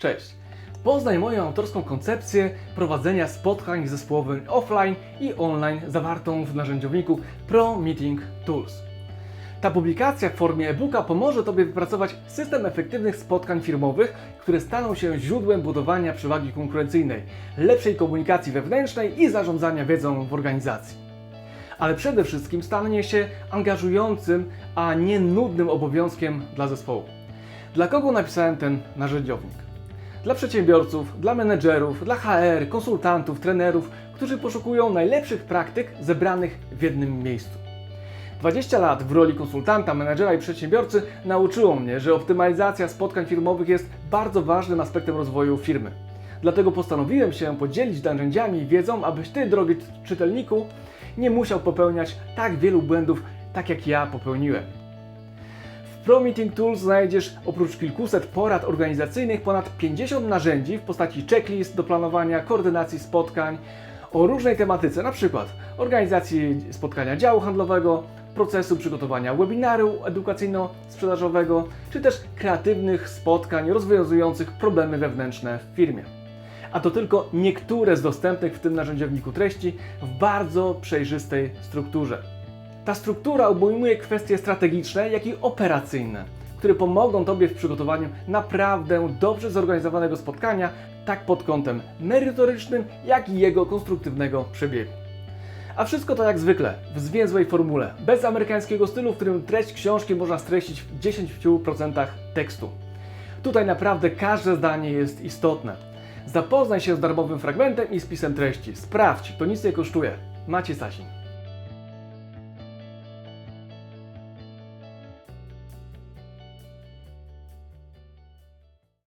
Cześć! Poznaj moją autorską koncepcję prowadzenia spotkań zespołowych offline i online zawartą w narzędziowniku Pro Meeting Tools. Ta publikacja w formie e-booka pomoże Tobie wypracować system efektywnych spotkań firmowych, które staną się źródłem budowania przewagi konkurencyjnej, lepszej komunikacji wewnętrznej i zarządzania wiedzą w organizacji. Ale przede wszystkim stanie się angażującym, a nie nudnym obowiązkiem dla zespołu. Dla kogo napisałem ten narzędziownik? Dla przedsiębiorców, dla menedżerów, dla HR, konsultantów, trenerów, którzy poszukują najlepszych praktyk zebranych w jednym miejscu. 20 lat w roli konsultanta, menedżera i przedsiębiorcy nauczyło mnie, że optymalizacja spotkań firmowych jest bardzo ważnym aspektem rozwoju firmy. Dlatego postanowiłem się podzielić narzędziami i wiedzą, abyś Ty, drogi czytelniku, nie musiał popełniać tak wielu błędów, tak jak ja popełniłem. Pro Meeting Tools znajdziesz oprócz kilkuset porad organizacyjnych ponad 50 narzędzi w postaci checklist do planowania, koordynacji spotkań o różnej tematyce, np. organizacji spotkania działu handlowego, procesu przygotowania webinaru edukacyjno-sprzedażowego, czy też kreatywnych spotkań rozwiązujących problemy wewnętrzne w firmie. A to tylko niektóre z dostępnych w tym narzędziowniku treści w bardzo przejrzystej strukturze. Ta struktura obejmuje kwestie strategiczne, jak i operacyjne, które pomogą Tobie w przygotowaniu naprawdę dobrze zorganizowanego spotkania, tak pod kątem merytorycznym, jak i jego konstruktywnego przebiegu. A wszystko to jak zwykle, w zwięzłej formule, bez amerykańskiego stylu, w którym treść książki można streścić w 10% tekstu. Tutaj naprawdę każde zdanie jest istotne. Zapoznaj się z darmowym fragmentem i spisem treści. Sprawdź, to nic nie kosztuje. Macie Sasin.